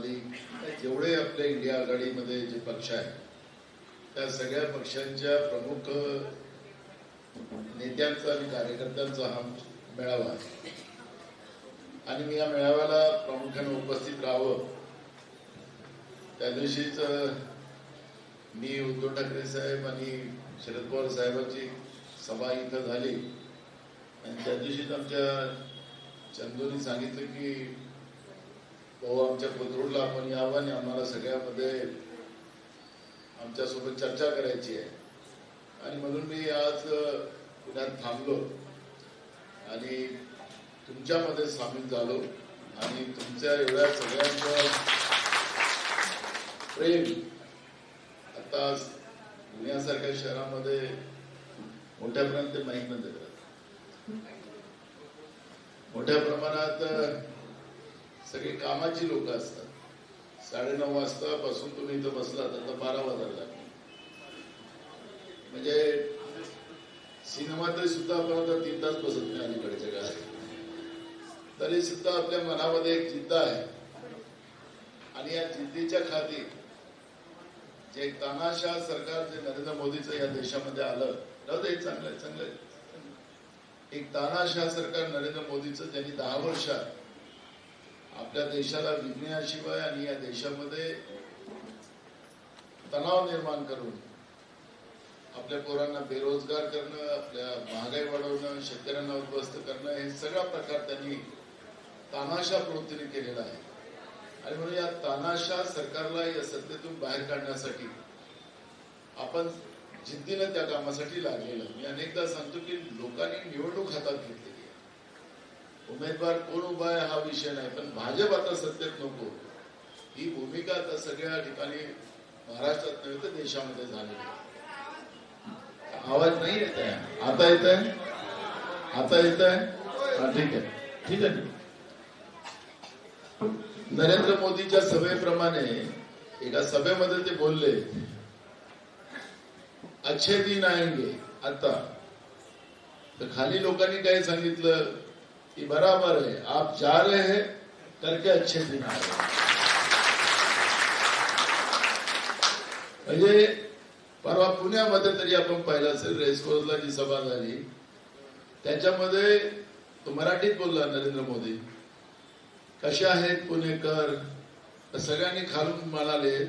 राष्ट्रवादी जेवढे आपल्या इंडिया आघाडीमध्ये जे पक्ष आहेत त्या सगळ्या पक्षांच्या प्रमुख नेत्यांचा आणि कार्यकर्त्यांचा हा मेळावा आहे. आणि मी या मेळाव्याला प्रामुख्याने उपस्थित राहावं त्या दिवशीच मी उद्धव ठाकरे साहेब आणि शरद पवार साहेबांची सभा इथं झाली. आणि त्या दिवशीच आमच्या चंदूनी सांगितलं की भाऊ आमच्या कोथरूडला आपण यावं आणि आम्हाला सगळ्यामध्ये आमच्यासोबत चर्चा करायची आहे. आणि म्हणून मी आज पुण्यात थांबलो. आणि तुमच्यामध्ये सामील झालो. आणि तुमच्या एवढ्या सगळ्यांचं प्रेम आता पुण्यासारख्या शहरामध्ये मोठ्यापर्यंत ते माहीत नव्हते मोठ्या प्रमाणात सगळी कामाची लोक असतात. साडेनऊ वाजता पासून तुम्ही इथं बसलात आता बारा वाजायला लागले. म्हणजे तरी सुद्धा आपण आता तीन तास बसत नाही अलीकडच्या काळात. तरी सुद्धा आपल्या मनामध्ये एक जिद्द आहे. आणि या जिद्दीच्या खाती जे तानाशाह सरकार जे नरेंद्र मोदीचं या देशामध्ये आलं राहू दे चांगलं आहे चांगलं आहे. एक तानाशाह सरकार नरेंद्र मोदीचं ज्यांनी दहा वर्षात आपल्या देशाला विज्ञाशिवाय आणि या देशामध्ये तणाव निर्माण करून आपल्या पोरांना बेरोजगार करणं आपल्या महागाई वाढवणं शेतकऱ्यांना उद्ध्वस्त करणं हे सगळा प्रकार त्यांनी तानाशा प्रवृत्तीने केलेला आहे. आणि म्हणून या तानाशा सरकारला या सत्तेतून बाहेर काढण्यासाठी आपण जिद्दीनं त्या कामासाठी लागलेलं मी अनेकदा सांगतो की लोकांनी निवडणूक हातात घेतली. उमेदवार कोण उभा आहे हा विषय नाही पण भाजप आता सत्तेत नको. ही भूमिका आता सगळ्या ठिकाणी महाराष्ट्रात नव्हे तर देशामध्ये झालेली आवाज नाही येत आहे? आता येत आहे? आता येत आहे? हा ठीक आहे. ठीक आहे. नरेंद्र मोदीच्या सभेप्रमाणे एका सभेमध्ये ते बोलले अच्छे दिन आएंगे. आता तर खाली लोकांनी काय सांगितलं? की बराबर आहे आप जा रहे हैं करके अच्छे दिन आ रहे म्हणजे परवा पुण्यामध्ये तरी आपण पाहिलं असेल रेसकोर्सला जी सभा झाली त्याच्यामध्ये तो मराठीत बोलला नरेंद्र मोदी. कसे आहेत पुणेकर? तर सगळ्यांनी खालून म्हणाले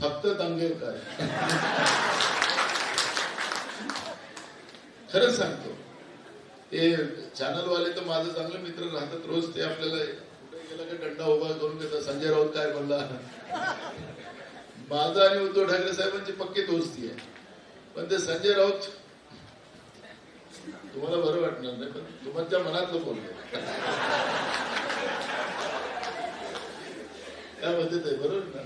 फक्त दंगेकर. खरंच सांगतो. ते चॅनलवाले तर माझं चांगले मित्र राहतात रोज. ते आपल्याला कुठे गेला की दंडा उभा करून घेतात संजय राऊत काय बोलला? माझा आणि उद्धव ठाकरे साहेबांची पक्की दोस्ती आहे. पण ते संजय राऊत तुम्हाला बरं वाटणार नाही पण तुमच्या मनातलं बोलतो काय म्हणते ते? बरोबर ना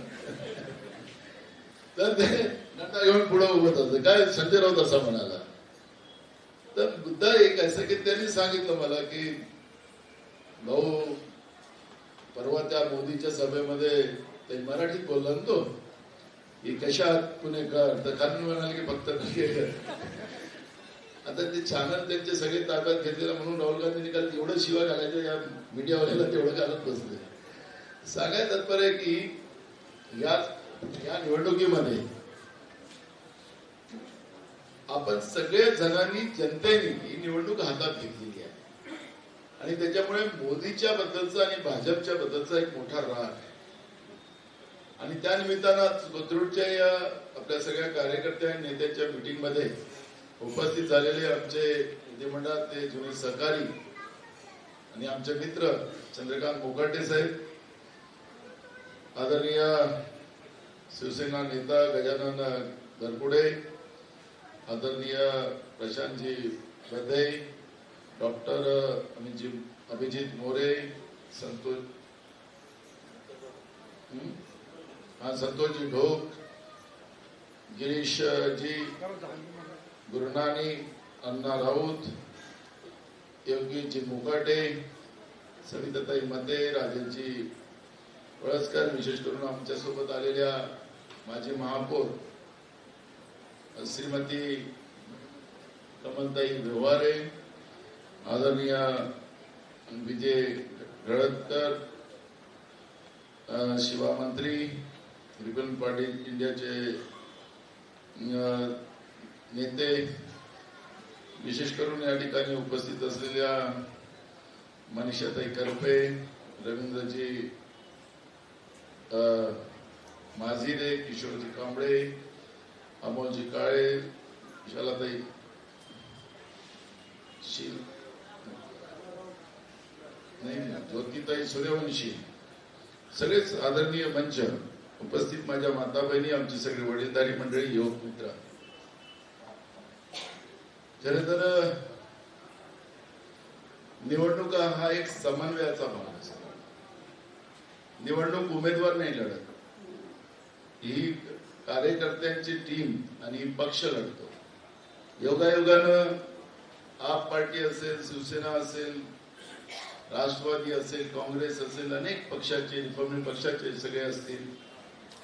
तर ते नंदा घेऊन पुढे उभत होते काय संजय राऊत असा म्हणाला? तर मुद्दा एक असं की त्यांनी सांगितलं मला की भाऊ परवा त्या मोदीच्या सभेमध्ये ते मराठीत बोलला ना तो की कशात पुणेकर तर कारण म्हणाले की फक्त आता ते चॅनल त्यांचे सगळे ताब्यात घेतलेलं म्हणून राहुल गांधींनी काल एवढं शिवा घालायचं या मीडियावाल्याला तेवढं घालत बसले. सांगाय तात्पर्य आहे की या या निवडणुकीमध्ये आपण सगळे जणांनी जनतेने ही निवडणूक हातात घेतलेली आहे. आणि त्याच्यामुळे मोदीच्या बद्दलचा आणि भाजपच्या बद्दलचा एक मोठा राग आहे. आणि त्या निमित्तानं कोथरूडच्या या आपल्या सगळ्या कार्यकर्त्या आणि नेत्यांच्या मीटिंगमध्ये उपस्थित झालेले आमचे विधिमंडळात ते जुने सहकारी आणि आमचे मित्र चंद्रकांत मोकाटे साहेब आदरणीय शिवसेना नेता गजानन घरपुडे आदरणीय प्रशांतजी बधे डॉक्टर अभिजित अभिजित मोरे संतोष हा? संतोषजी ढोक गिरीशजी गुरुनानी अण्णा राऊत योगीजी मुकाटे सविताताई मते राजेंची वळसकर विशेष करून आमच्यासोबत आलेल्या माजी महापौर श्रीमती कमलताई व्यवहारे आदरणीय विजय गळतकर शिवा मंत्री रिपन पाटील इंडियाचे नेते विशेष करून या ठिकाणी उपस्थित असलेल्या मनीषाताई करपे रवींद्रजी अ, माझिरे किशोरजी कांबळे अमोलजी काळे विशालाताई शील नाही ज्योतिताई सूर्यवंशी सगळेच आदरणीय मंच उपस्थित माझ्या माता बहिणी आमची सगळी वडीलधारी मंडळी युवक मित्र खर तर निवडणुका हा एक समन्वयाचा भाग असतो निवडणूक उमेदवार नाही लढत ही कार्यकर्त्यांची टीम आणि पक्ष लढतो. योगायोगानं आप पार्टी असेल शिवसेना असेल राष्ट्रवादी असेल काँग्रेस असेल अनेक पक्षाचे रिपब्लिक पक्षाचे सगळे असतील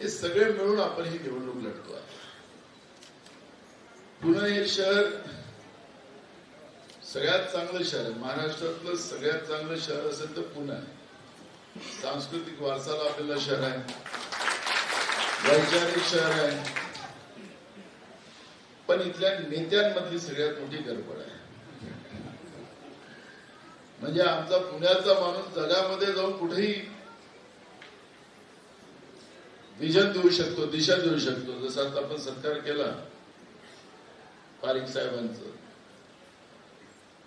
हे सगळे मिळून आपण ही निवडणूक लढतो आहे. पुणे हे शहर सगळ्यात चांगलं शहर महाराष्ट्रातलं सगळ्यात चांगलं शहर असेल तर पुणे आहे. सांस्कृतिक वारसा लाभलेलं शहर आहे. वैचारिक शहर आहे. पण इथल्या नेत्यांमधली सगळ्यात मोठी गडबड आहे. म्हणजे आमचा पुण्याचा माणूस जगामध्ये जाऊन कुठेही विजन देऊ शकतो दिशा देऊ शकतो. जसं आता आपण सत्कार केला पारिक साहेबांचं.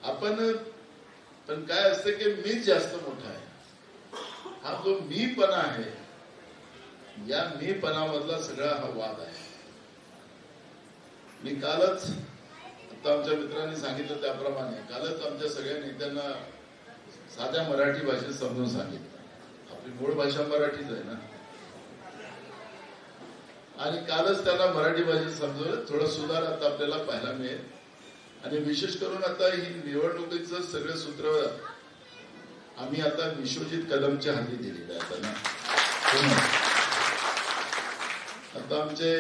आपण पण काय असतं की मीच जास्त मोठा आहे. हा जो मीपणा आहे या मीपणामधला सगळा हा वाद आहे. मी कालच आता आमच्या मित्रांनी सांगितलं त्याप्रमाणे कालच आमच्या सगळ्या नेत्यांना साध्या मराठी भाषेत समजून सांगितलं. आपली मूळ भाषा मराठीच आहे ना. आणि कालच त्यांना मराठी भाषेत समजवलं. थोडं सुधार आता आपल्याला पाहायला मिळेल. आणि विशेष करून आता ही निवडणुकीचं सगळं सूत्र आम्ही आता विश्वजित कदमच्या हाती दिलेलं आहे त्यांना हो आता आमचे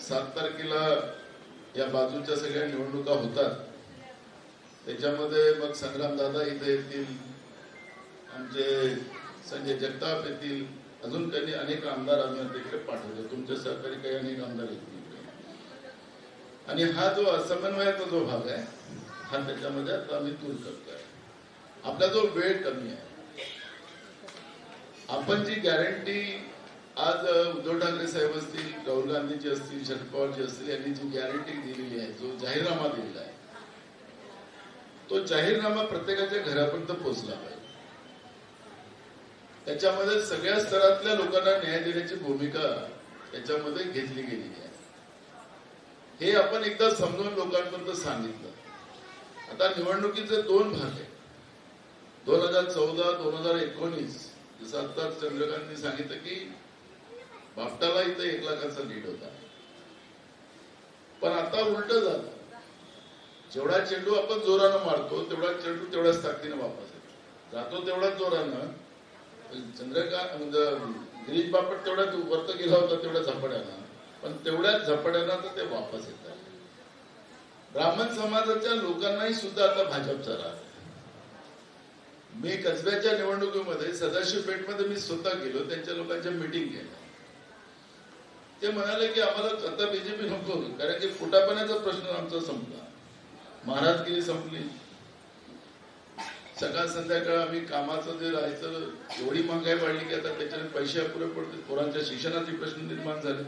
सात तारखेला या बाजूच्या सगळ्या निवडणुका होतात. त्याच्यामध्ये मग संग्राम दादा इथे येतील आमचे संजय जगताप येतील अजून काही अनेक आमदार आम्ही तिकडे पाठवले. तुमच्या सहकारी काही अनेक आमदार येतील आणि हा जो समन्वयाचा जो भाग आहे हा त्याच्यामध्ये आता आम्ही दूर करतोय. आपला जो वेळ कमी आहे आपण जी गॅरंटी आज उद्धव ठाकरे साहेब असतील राहुल गांधीजी असतील शरद पवारजी असतील यांनी जी गॅरंटी दिलेली आहे जो जाहीरनामा दिलेला आहे तो जाहीरनामा प्रत्येकाच्या घरापर्यंत पोहोचला पाहिजे. त्याच्यामध्ये सगळ्या स्तरातल्या लोकांना न्याय देण्याची भूमिका त्याच्यामध्ये घेतली गेलेली आहे. हे आपण एकदा समजून लोकांपर्यंत सांगितलं. आता निवडणुकीचे दोन भाग आहेत. दोन हजार चौदा दोन हजार एकोणीस जसं आता चंद्रकांतनी सांगितलं की बापटाला इथं एक लाखाचा लीड होता. पण आता उलट झालं. जेवढा चेंडू आपण जोरानं मारतो तेवढा चेंडू तेवढ्याच ताकदीनं वापस येतो. जातो तेवढ्याच जोरानं. चंद्रकांत म्हणजे गिरीश बापट तेवढ्याच वरत गेला होता तेवढ्या झपाट्यानं. पण तेवढ्याच झपाट्यानं तर ते वापस येतात ब्राह्मण समाजाच्या लोकांनाही सुद्धा आता भाजपचा राग मी कसब्याच्या निवडणुकीमध्ये सदाशिव पेठमध्ये मी स्वतः गेलो त्यांच्या लोकांच्या मिटिंग केल्या. ते म्हणाले की आम्हाला आता बीजेपी नको कारण की पोटापाण्याचा प्रश्न आमचा संपला. महाराजगिरी संपली. सकाळ संध्याकाळ आम्ही कामाचं जे राहायचं एवढी महागाई वाढली की आता त्याच्याने पैसे अपुरे पडते पोरांच्या शिक्षणाचे प्रश्न निर्माण झाले.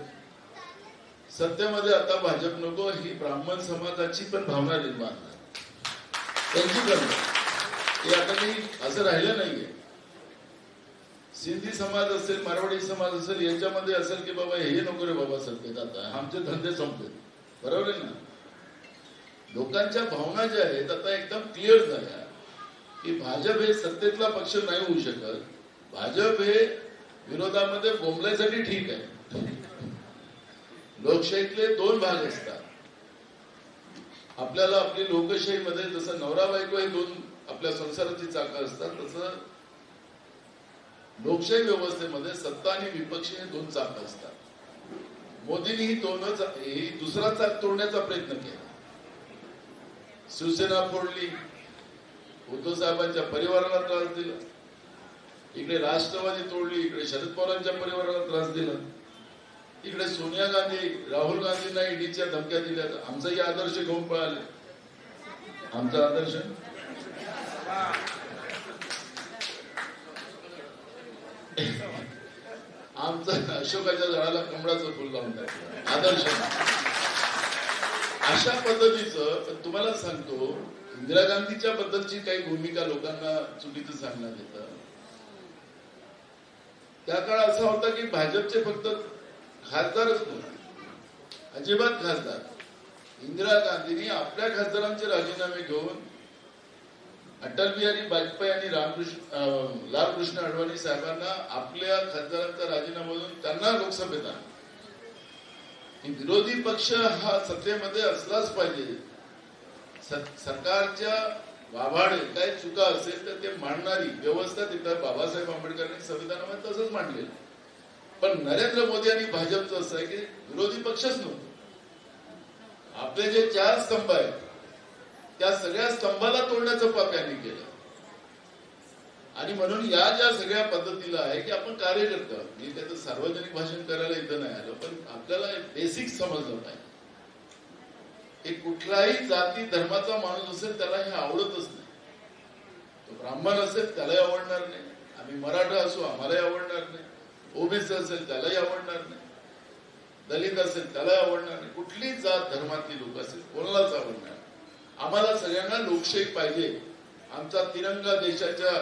सत्तेमध्ये आता भाजप नको ही ब्राह्मण समाजाची पण भावना निर्माण झाली. त्यांची पण. हे आता काही असं राहिलं नाहीये. सिंधी समाज असेल मारवाडी समाज असेल याच्यामध्ये असेल की बाबा हे नको रे बाबा सरकेत आता आमचे धंदे संपले. बरोबर आहे ना? लोकांच्या भावना ज्या आहेत आता एकदम क्लिअर झाल्या. की भाजप हे सत्तेतला पक्ष नाही होऊ शकत. भाजप हे विरोधामध्ये बोंबल्यासाठी ठीक आहे. लोकशाहीतले दोन भाग असतात. आपल्याला आपली लोकशाहीमध्ये जसं नवरा बायको हे दोन आपल्या संसाराची चाकं असतात तसं लोकशाही व्यवस्थेमध्ये सत्ता आणि विपक्ष हे दोन चाक असतात. मोदींनी ही दोनच ही दुसरा चाक तोडण्याचा प्रयत्न केला. शिवसेना फोडली उद्धव साहेबांच्या परिवाराला त्रास दिला. इकडे राष्ट्रवादी तोडली इकडे शरद पवारांच्या परिवाराला त्रास दिला. इकडे सोनिया गांधी राहुल गांधींना ईडीच्या धमक्या दिल्या. आमचाही आदर्श घेऊन पळाले. आमचा आदर्श? आमचं अशोकाच्या झाडाला कमळाचं फुल लावून टाकलं. आदर्श. अशा पद्धतीचं तुम्हाला सांगतो इंदिरा गांधीच्या बद्दलची काही भूमिका लोकांना चुकीचं सांगण्यात येतं. त्या काळ असा होता की भाजपचे फक्त खासदारच नव्हते अजिबात खासदार. इंदिरा गांधींनी आपल्या खासदारांचे राजीनामे घेऊन अटल बिहारी वाजपेयी आणि रामकृष्ण लालकृष्ण अडवाणी साहेबांना आपल्या खासदारांचा राजीनामा देऊन त्यांना लोकसभेत आणलं. विरोधी पक्ष हा सत्तेमध्ये असलाच पाहिजे. सरकारच्या वाभाडे काय चुका असेल तर ते मांडणारी व्यवस्था तिथं बाबासाहेब आंबेडकरांनी संविधानामध्ये तसंच मांडलेलं पण नरेंद्र मोदी आणि भाजपचं असं आहे की विरोधी पक्षच नव्हतं. आपले जे चार स्तंभ आहेत त्या सगळ्या स्तंभाला तोडण्याचं पाप यांनी केलं. आणि म्हणून या ज्या सगळ्या पद्धतीला आहे की आपण कार्य करतो. मी त्याचं सार्वजनिक भाषण करायला इथं नाही आलं पण आपल्याला बेसिक समजलं नाही हे कुठलाही जाती धर्माचा माणूस असेल त्याला हे आवडतच नाही. तो ब्राह्मण असेल त्यालाही आवडणार नाही. आम्ही मराठा असू आम्हालाही आवडणार नाही. ओबीसी असेल त्यालाही आवडणार नाही. दलित असेल त्यालाही आवडणार नाही. कुठलीही जात धर्मातली लोक असेल कोणालाच आवडणार नाही. आम्हाला सगळ्यांना लोकशाही पाहिजे. आमचा तिरंगा देशाच्या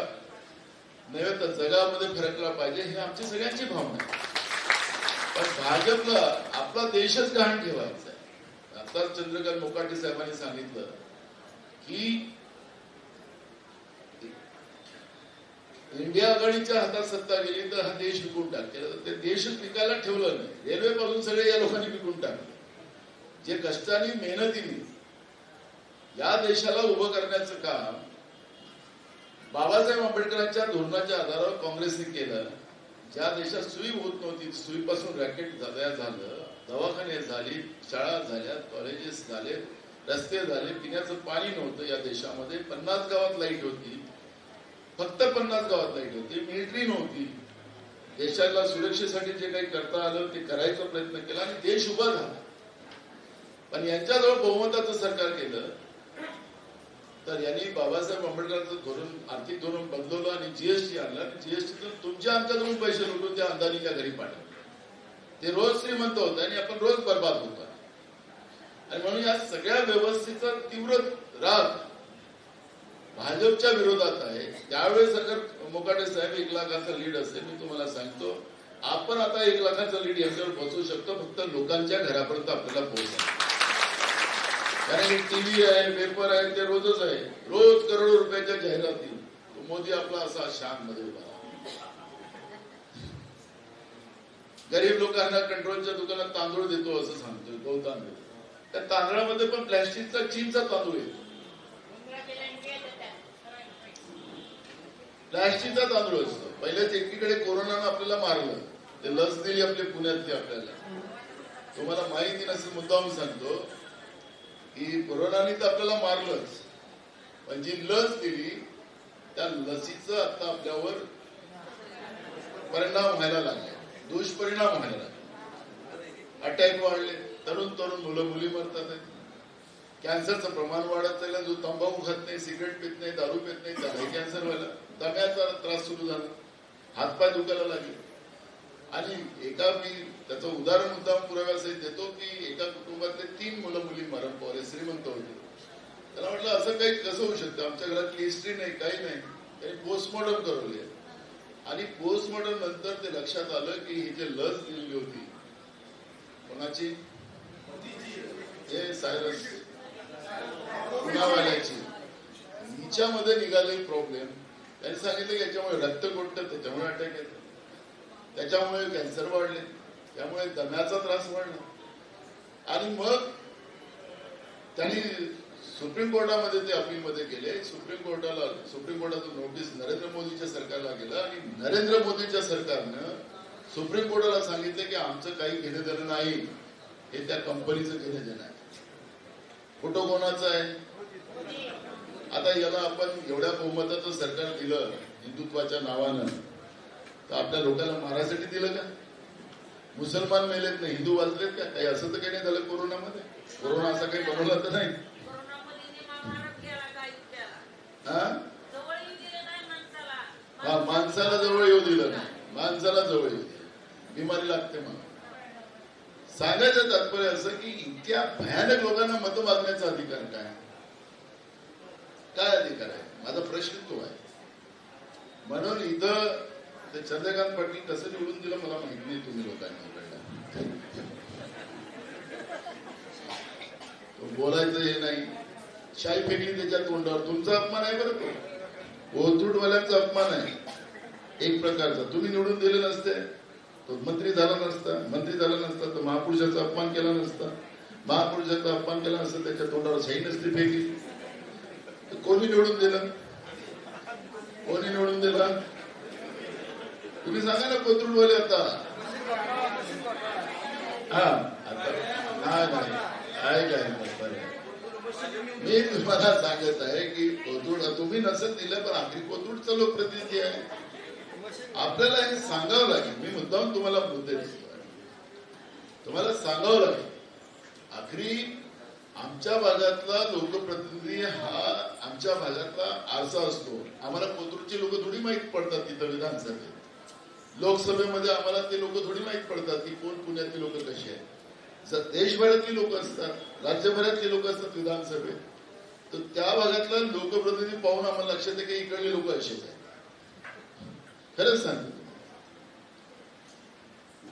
नव्हे तर जगामध्ये फरकला पाहिजे हे आमची सगळ्यांची भावना आहे. पण भाजपला आपला देशच गहाण ठेवायचा आहे. आताच चंद्रकांत मोकाटे साहेबांनी सांगितलं की इंडिया आघाडीच्या हातात सत्ता गेली तर हा देश विकून टाकले ते देश विकायला ठेवलं नाही. रेल्वे पासून सगळे या लोकांनी विकून टाकले. जे कष्टाने मेहनतीने या देशाला उभं करण्याचं काम बाबासाहेब आंबेडकरांच्या धोरणाच्या आधारावर काँग्रेसने केलं. ज्या देशात सुई होत नव्हती सुईपासून रॅकेट झालं दवाखाने झाली शाळा झाल्या कॉलेजेस झाले रस्ते झाले पिण्याचं पाणी नव्हतं या देशामध्ये. पन्नास गावात लाइट होती. फक्त पन्नास गावात लाइट होती. मिलिटरी नव्हती. देशाला सुरक्षेसाठी जे काही करता आलं ते करायचा प्रयत्न केला आणि देश उभा झाला. पण यांच्याजवळ बहुमताचं सरकार केलं. तर यांनी बाबासाहेब आंबेडकरांचं धोरण आर्थिक धोरण बदलवलं आणि जीएसटी आणलं. आणि जीएसटीतून तुमच्या अंकातून पैसे लुटून त्या अंदानीच्या घरी पाठवले. ते रोज श्रीमंत होत आणि आपण रोज बर्बाद होतो आणि म्हणून या सगळ्या व्यवस्थेचा तीव्र राग भाजपच्या विरोधात आहे. त्यावेळेस अगर मोकाटे साहेब एक लाखाचा लीड असेल मी तुम्हाला सांगतो आपण आता एक लाखाचा लीड याच्यावर पोहोचू शकतो. फक्त लोकांच्या घरापर्यंत आपल्याला पोहोचा कारण टीव्ही आहे पेपर आहे ते रोजच आहे. रोज करोडो रुपयाच्या जाहिराती. तो मोदी आपला असा शानमध्ये उभा गरीब लोकांना कंट्रोलच्या दुकानात तांदूळ देतो असं सांगतोय गहू तांदूळ त्या तांदळामध्ये पण प्लॅस्टिकचा चीनचा तांदूळ येतो प्लॅस्टिकचा तांदूळ असतो. पहिल्याच एकीकडे कोरोनानं आपल्याला मारलं. ते लस दिली आपल्या पुण्यातली आपल्याला. तुम्हाला माहिती नसेल मुद्दाम सांगतो. ही कोरोनाने तर आपल्याला मारलंच. पण जी लस दिली त्या लसीचं आता आपल्यावर परिणाम व्हायला लागले. दुष्परिणाम व्हायला लागले. अटॅक वाढले. तरुण तरुण मुलं मुली मरतात कॅन्सरचं प्रमाण वाढत चाललं जो तंबाखू खात नाही सिगरेट पित नाही दारू पित नाही त्यालाही कॅन्सर व्हायला दम्याचा त्रास सुरू झाला. हातपाय दुखायला लागले. आणि एका मी त्याचं उदाहरण मुद्दाम पुराव्यासाठी देतो की एका कुटुंबातले तीन मुलं मुली मरण श्रीमंत होते म्हणजे. त्याला म्हटलं असं काही कसं होऊ शकतं? आमच्या घरातली हिस्ट्री नाही काही नाही. त्यांनी पोस्टमॉर्टम करवले आणि पोस्टमॉर्टम नंतर ते लक्षात आलं की ही जे लस दिलेली होती कोणाची? हे सायरस. हिच्यामध्ये निघाले प्रॉब्लेम त्यांनी सांगितलं की याच्यामुळे रक्त कोणतं त्याच्यामुळे अटॅक येतो. त्याच्यामुळे कॅन्सर वाढले. त्यामुळे दम्याचा त्रास वाढला. आणि मग त्यांनी सुप्रीम कोर्टामध्ये ते अपीलमध्ये गेले. सुप्रीम कोर्टाला सुप्रीम कोर्टाचं नोटीस नरेंद्र मोदीच्या सरकारला गेलं आणि नरेंद्र मोदीच्या सरकारनं सुप्रीम कोर्टाला सांगितलं की आमचं काही घेणं देणं नाही. हे त्या कंपनीचं घेणं देणं आहे. फोटो कोणाचा आहे? आता याला आपण एवढ्या बहुमताचं सरकार दिलं हिंदुत्वाच्या नावानं. तर आपल्या लोकांना मारायसाठी दिलं का? मुसलमान मेलेत ना हिंदू वाचलेत का? काही असं तर काही नाही झालं कोरोनामध्ये? कोरोना असा काही बनवला तर नाही. हा? माणसाला. जवळ येऊ दिलं नाही. माणसाला जवळ येऊ दिलं. बिमारी लागते मला. सांगायचं तात्पर्य असं की इतक्या भयानक लोकांना मत मागण्याचा अधिकार काय? काय अधिकार आहे? माझा प्रश्न तो आहे. म्हणून इथं ते चंद्रकांत पाटील कसं निवडून दिलं मला माहीत नाही तुम्ही लोकांना कळलं तो बोलायचं हे नाही. शाई फेकली त्याच्या तोंडावर. तुमचा अपमान आहे बरं तो ओतूटवाल्यांचा अपमान आहे. एक प्रकारचा. तुम्ही निवडून दिले नसते. तो मंत्री झाला नसता. मंत्री झाला नसता तर महापुरुषाचा अपमान केला नसता. महापुरुषाचा अपमान केला नसता त्याच्या तोंडावर शाही नसती फेकली. तर कोणी निवडून दिलं? कोणी निवडून दिला? तुम्ही सांगा ना कोथरूडवाले आता. हा. आता. नाही आहे काय मी तुम्हाला सांगत आहे की कोथूड तुम्ही नसत दिलं पण आखरी कोथूडचा लोकप्रतिनिधी आहे. आपल्याला हे सांगावं लागेल. मी मुद्दाम तुम्हाला मुद्दे तुम्हाला सांगावं लागेल. आखरी आमच्या भागातला लोकप्रतिनिधी हा आमच्या भागातला आरसा असतो. आम्हाला कोथरूडची लोक थोडी माहीत पडतात तिथं विधानसभेत. लोकसभेमध्ये आम्हाला ते लोक थोडी माहीत पडतात की कोण पुण्यातली लोक कशी आहेत. देशभरातली लोक असतात राज्यभरातली लोक असतात विधानसभेत तर त्या भागातला लोकप्रतिनिधी पाहून आम्हाला लक्षात येते की इकडले लोक असेच आहेत. खरंच सांगतो.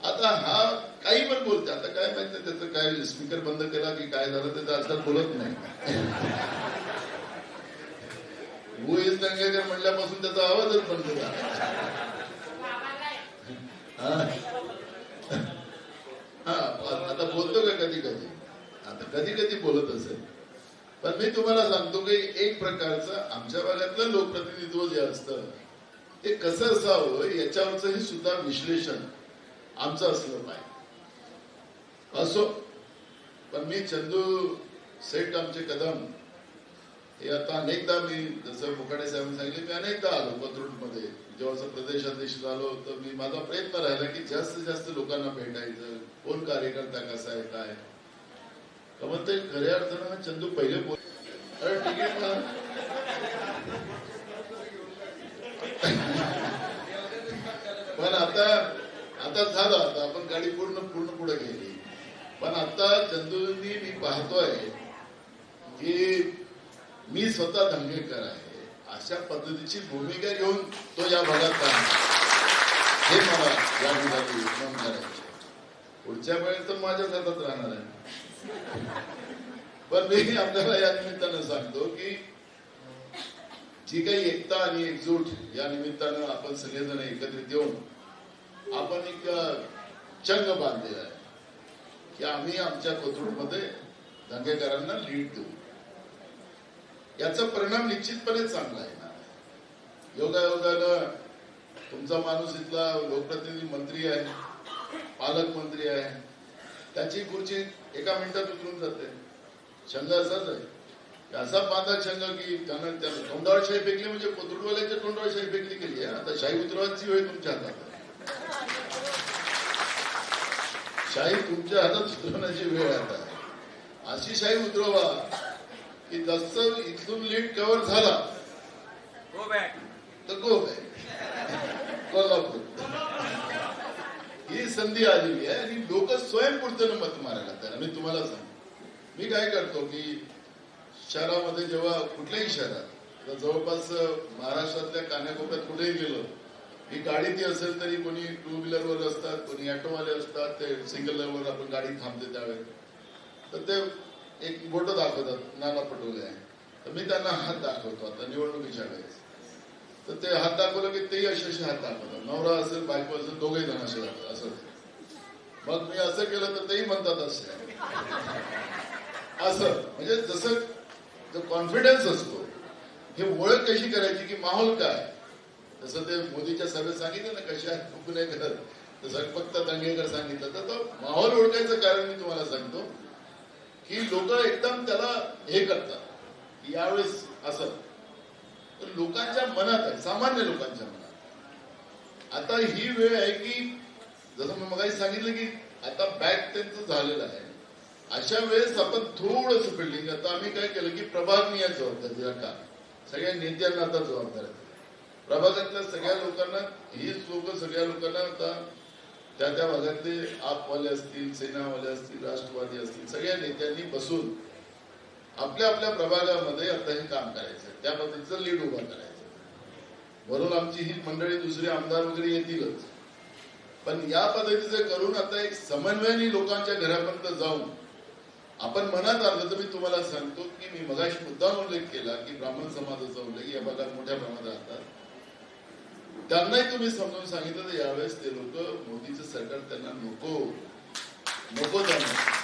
आता हा काही पण बोलते. आता काय माहीत नाही त्याचं काय स्पीकर बंद केला की काय झालं त्याचं आजकाल बोलत नाही. वो दंगेकर म्हणल्यापासून त्याचा आवाजच बंद झाला. हा. हा, आता बोलतो का कधी कधी आता कधी कधी बोलत असेल. पण मी तुम्हाला सांगतो की एक प्रकारचं आमच्या भागातलं लोकप्रतिनिधित्व जे असतं ते कसं असावं याच्यावरचं हे सुद्धा विश्लेषण आमचं असलं पाहिजे. असो पण मी चंदू सेठ आमचे कदम हे आता अनेकदा मी जसं मुखाडे साहेबांनी सांगितले मी अनेकदा आलो कोथरूडमध्ये जेव्हा असं प्रदेशाध्यक्ष झालो तर मी माझा प्रयत्न राहिला की जास्तीत जास्त लोकांना भेटायचं. कोण कार्यकर्ता कसा आहे काय? का ते खऱ्या अर्थानं चंदू पहिले बोल. अरे ठीक ना. पण आता आता झालं आता आपण गाडी पूर्ण पूर्ण पुढे गेली. पण आता चंदूंनी मी पाहतोय की मी स्वतः धंगेकर आहे अशा पद्धतीची भूमिका घेऊन तो या भागात राहणार हे मला या ठिकाणी करायचे पुढच्या वेळेस तर माझ्याच हातात राहणार आहे. पण मी आपल्याला या निमित्तानं सांगतो की जी काही एकता आणि एकजूट या निमित्तानं आपण सगळेजण एकत्रित येऊन आपण एक चंग बांधलेला आहे. की आम्ही आमच्या कोथरूडमध्ये दंगेकरांना लीड देऊ. याचा परिणाम निश्चितपणे चांगला आहे ना. योगायोगानं तुमचा माणूस इथला लोकप्रतिनिधी मंत्री आहे पालकमंत्री आहे. त्याची खुर्ची एका मिनिटात उतरून जाते. छंग असाच आहे असा बांधा छंग की त्यानं त्या तोंडावर शाही फेकली म्हणजे कोथरूडवाल्याच्या तोंडावर शाही फेकली गेली आहे आता शाही उतरवायची वेळ तुमच्या हातात. शाही तुमच्या हातात उतरवण्याची वेळ आता. अशी शाही उतरवा की जसं इथून लीड कव्हर झाला. तर गो बॅक कोल्हापूर. ही संधी आलेली आहे आणि लोक स्वयंपूर्तीनं मत मारायला तयार मी तुम्हाला सांग मी काय करतो की शहरामध्ये जेव्हा कुठल्याही शहरात जवळपास महाराष्ट्रातल्या कान्याकोपऱ्यात कुठेही गेलो ही गाडी ती असेल तरी कोणी टू व्हीलरवर असतात कोणी ऑटोवाले असतात ते सिंगलवर आपण गाडी थांबते त्यावेळेस. तर ते एक बोट दाखवतात नाना पटोले. आहे तर मी त्यांना हात दाखवतो आता निवडणुकीच्या वेळेस. तर ते हात दाखवलं की तेही असे असे हात दाखवतात. नवरा असेल बायको असेल दोघे जण असे असं मग मी असं केलं तर तेही म्हणतात असे. असं. म्हणजे जसं जो कॉन्फिडन्स असतो हे ओळख कशी करायची की माहोल काय? जसं ते मोदीच्या सभेत सांगितलं ना कशा पुणेकर तसं फक्त दंगेकर सांगितलं तर तो माहोल ओळखायचं कारण मी तुम्हाला सांगतो की लोक एकदम त्याला हे करतात यावेळेस असं. लोकांच्या मनात आहे सामान्य लोकांच्या मनात आता ही वेळ आहे की जसं मी मगाशी सांगितलं की आता बॅक त्यांचं झालेलं आहे. अशा वेळेस आपण थोडस बिल्डिंग आता आम्ही काय केलं की प्रभाग निय जबाबदारी का? सगळ्या नेत्यांना आता जबाबदार प्रभागातल्या सगळ्या लोकांना हीच लोक सगळ्या लोकांना आता त्या त्या भागातले आपवाले असतील सेनावाले असतील राष्ट्रवादी असतील सगळ्या नेत्यांनी बसून आपल्या आपल्या प्रभागामध्ये आता हे काम करायचं त्या पद्धतीचं लीड उभा करायचं. म्हणून आमची ही मंडळी दुसरे आमदार वगैरे येतीलच. पण या पद्धतीचं करून आता एक समन्वयाने लोकांच्या घरापर्यंत जाऊन आपण मनात आलं तर मी तुम्हाला सांगतो की मी मगाशी मुद्दा उल्लेख केला की ब्राह्मण समाजाचा उल्लेख या भागात मोठ्या प्रमाणात राहतात. त्यांनाही तुम्ही समजून सांगितलं तर यावेळेस ते लोक मोदीचं सरकार त्यांना नको. नको त्यांना.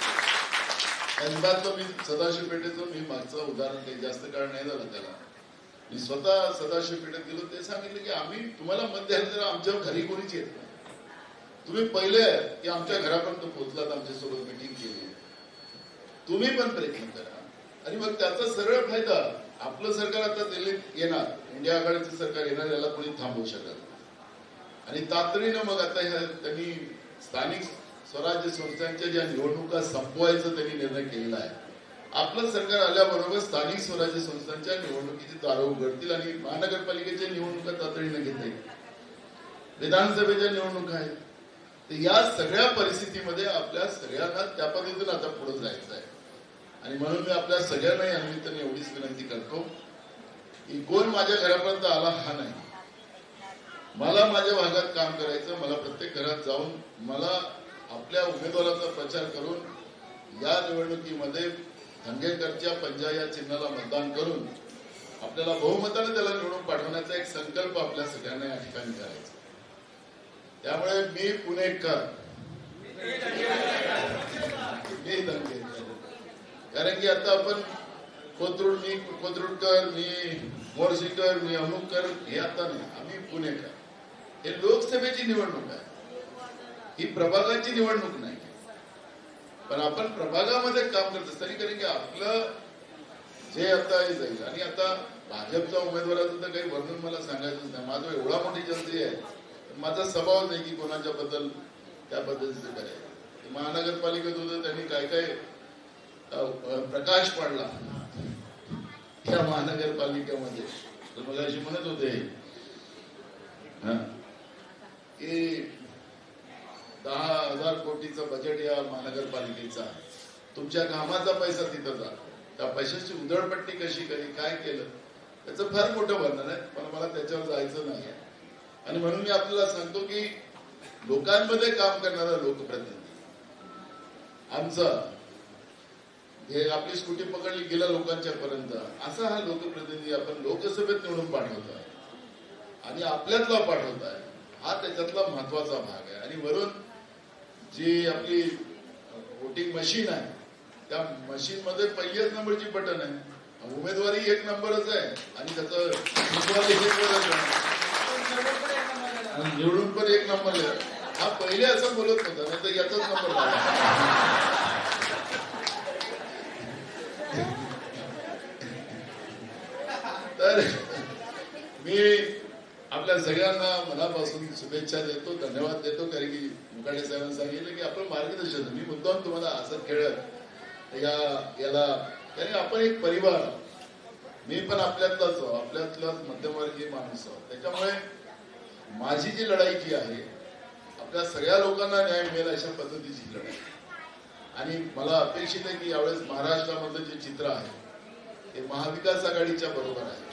मी सदाशिव पेठेचं मी मागचं उदाहरण काही जास्त काळ नाही झालं त्याला. मी स्वतः सदाशिव पेठेत गेलो ते सांगितलं की आम्ही तुम्हाला मत द्यायला तर आमच्या घरी कोणीच येत नाही. तुम्ही पहिले की आमच्या घरापर्यंत पोहोचलात आमच्यासोबत मिटिंग केली. तुम्ही पण प्रयत्न करा. आणि मग त्याचा सरळ फायदा आपलं सरकार आता दिल्लीत येणार इंडिया आघाडीचं सरकार येणार याला कोणी थांबवू शकत आणि तातडीनं मग आता ह्या त्यांनी स्थानिक स्वराज्य संस्थांच्या ज्या निवडणुका संपवायचा त्यांनी निर्णय केलेला आहे आपलं सरकार आल्याबरोबर स्थानिक स्वराज्य संस्थांच्या निवडणुकीची दारं उघडतील आणि महानगरपालिकेच्या निवडणुका तातडीनं घेता येईल. विधानसभेच्या निवडणुका आहेत. तर या सगळ्या परिस्थितीमध्ये आपल्या सगळ्यांना त्या पद्धतीनं आता पुढे जायचं आहे. आणि म्हणून मी आपल्या सगळ्यांना या निमित्ताने एवढीच विनंती करतो की कोण माझ्या घरापर्यंत आला हा नाही. मला माझ्या भागात काम करायचं मला प्रत्येक घरात जाऊन मला आपल्या उमेदवाराचा प्रचार करून या निवडणुकीमध्ये धंगेकरच्या पंजा या चिन्हाला मतदान करून आपल्याला बहुमताने त्याला निवडून पाठवण्याचा एक संकल्प आपल्या सगळ्यांना या ठिकाणी करायचा त्यामुळे मी पुणेकर. मी दंगेकर कारण की आता आपण कोथरूड मी कोथरूडकर मी मोर्शीकर मी अमुककर हे आता नाही. आम्ही पुणेकर. हे लोकसभेची निवडणूक आहे. ही प्रभागाची निवडणूक नाही. पण आपण प्रभागामध्ये काम करत असताना कारण की आपलं जे आता हे जाईल आणि आता भाजपच्या उमेदवाराचं तर काही वर्णन मला सांगायचंच नाही. माझं एवढा मोठी जंत्री आहे माझा स्वभाव नाही की कोणाच्या बद्दल त्या पद्धतीचं करायचं महानगरपालिकेत होतं त्यांनी काय काय प्रकाश पडला त्या महानगरपालिकेमध्ये. तर मला अशी म्हणत होते की दहा हजार कोटीचं बजेट या महानगरपालिकेचा आहे. तुमच्या कामाचा पैसा तिथं जातो त्या पैशाची उधळपट्टी कशी करी काय केलं त्याचं फार मोठं वर्णन आहे पण मला त्याच्यावर जायचं नाही आणि म्हणून मी आपल्याला सांगतो की लोकांमध्ये काम करणारा लोकप्रतिनिधी. आमचा हे आपली स्कूटी पकडली गेल्या लोकांच्या पर्यंत असा हा लोकप्रतिनिधी आपण लोकसभेत निवडून पाठवतोय आणि आपल्यातला पाठवताय हा त्याच्यातला महत्त्वाचा भाग आहे. आणि वरून जी आपली वोटिंग मशीन आहे त्या मशीन मध्ये पहिल्याच नंबरची बटन आहे. उमेदवारी एक नंबरच आहे आणि त्याचं निवडून पण एक नंबर हा पहिले असं बोलत होता नाही तर याचाच नंबर लागला तर मी आपल्या सगळ्यांना मनापासून शुभेच्छा देतो धन्यवाद देतो कारण की मुकाडे साहेबांनी सांगितलं की आपण मार्गदर्शन मी मुद्दाम तुम्हाला असं खेळत या याला कारण आपण एक परिवार मी पण आपल्यातलाच आहो आपल्यातलाच मध्यमवर्गीय माणूस आहोत. त्याच्यामुळे माझी जी लढाई जी आहे आपल्या सगळ्या लोकांना न्याय मिळेल अशा पद्धतीची लढाई. आणि मला अपेक्षित आहे की यावेळेस महाराष्ट्रामधलं जे चित्र आहे ते महाविकास आघाडीच्या बरोबर आहे.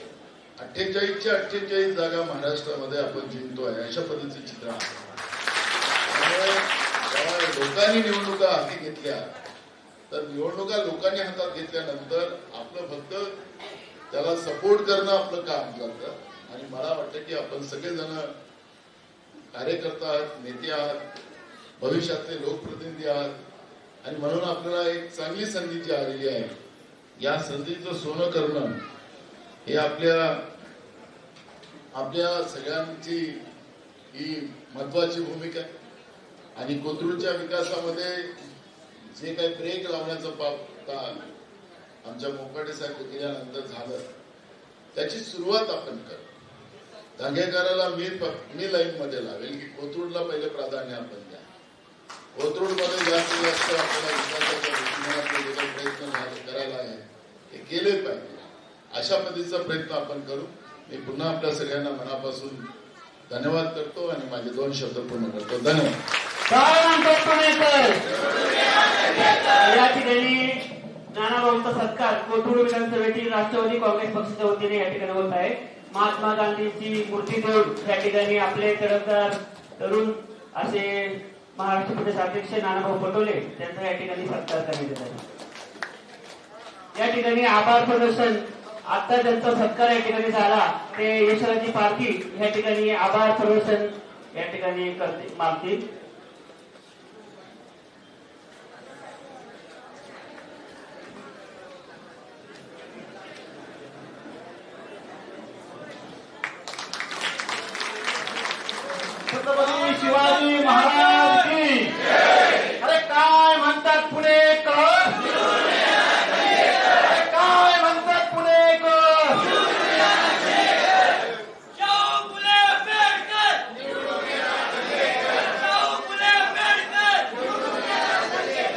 अठ्ठेचाळीसच्या अठ्ठेचाळीस जागा महाराष्ट्रामध्ये आपण जिंकतोय अशा पद्धतीचे चित्र आहे. लोकांनी निवडणुका हाती घेतल्या तर निवडणुका लोकांनी हातात घेतल्यानंतर आपलं फक्त त्याला सपोर्ट करणं आपलं काम करतं. आणि मला वाटतं की आपण सगळेजण कार्यकर्ता आहात नेते आहात भविष्यातले लोकप्रतिनिधी आहात. आणि म्हणून आपल्याला एक चांगली संधी जी आलेली आहे या संधीचं सोनं करणं हे आपल्या आपल्या सगळ्यांची ही महत्वाची भूमिका आहे. आणि कोथरूडच्या विकासामध्ये जे काही ब्रेक लावण्याचं पाप काम आमच्या मोकाटे साहेब गेल्यानंतर झालं त्याची सुरुवात आपण करू. दंगेकराला मी मी लाईन मध्ये लावेल की कोथरूडला पहिले प्राधान्य आपण द्या. कोथरूडमध्ये जास्तीत जास्त आपल्याला विकासाच्या दृष्टीने प्रयत्न करायला आहे ते केले पाहिजे. अशा पद्धतीचा प्रयत्न आपण करू. मी पुन्हा आपल्या सगळ्यांना मनापासून धन्यवाद करतो आणि माझे दोन शब्द पूर्ण करतो. धन्यवाद. काय या ठिकाणी नाना सत्कार कोथरूड विधानसभेतील राष्ट्रवादी काँग्रेस पक्षाच्या वतीने या ठिकाणी होत आहे. महात्मा गांधींची मूर्ती देऊन या ठिकाणी आपले तडफदार तरुण असे महाराष्ट्र प्रदेश अध्यक्ष नानाभाऊ पटोले त्यांचा या ठिकाणी सत्कार करण्यात येत आहे. या ठिकाणी आभार प्रदर्शन आता त्यांचा सत्कार या ठिकाणी झाला. ते यशराजी पार्थिव या ठिकाणी आभार प्रदर्शन या ठिकाणी करते मागतील छत्रपती शिवाजी महाराज की अरे काय म्हणतात पुणेकर अरे काय म्हणतात पुणेकर शाहू फुले आंबेडकर शाहू फुले आंबेडकर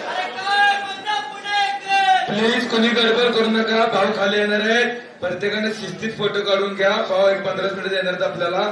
अरे काय म्हणता पुणेकर प्लीज कोणी गडबड करू नका भाऊ फोटो काढून घ्या. पाव एक पंधरा मिनिट येणार आपल्याला.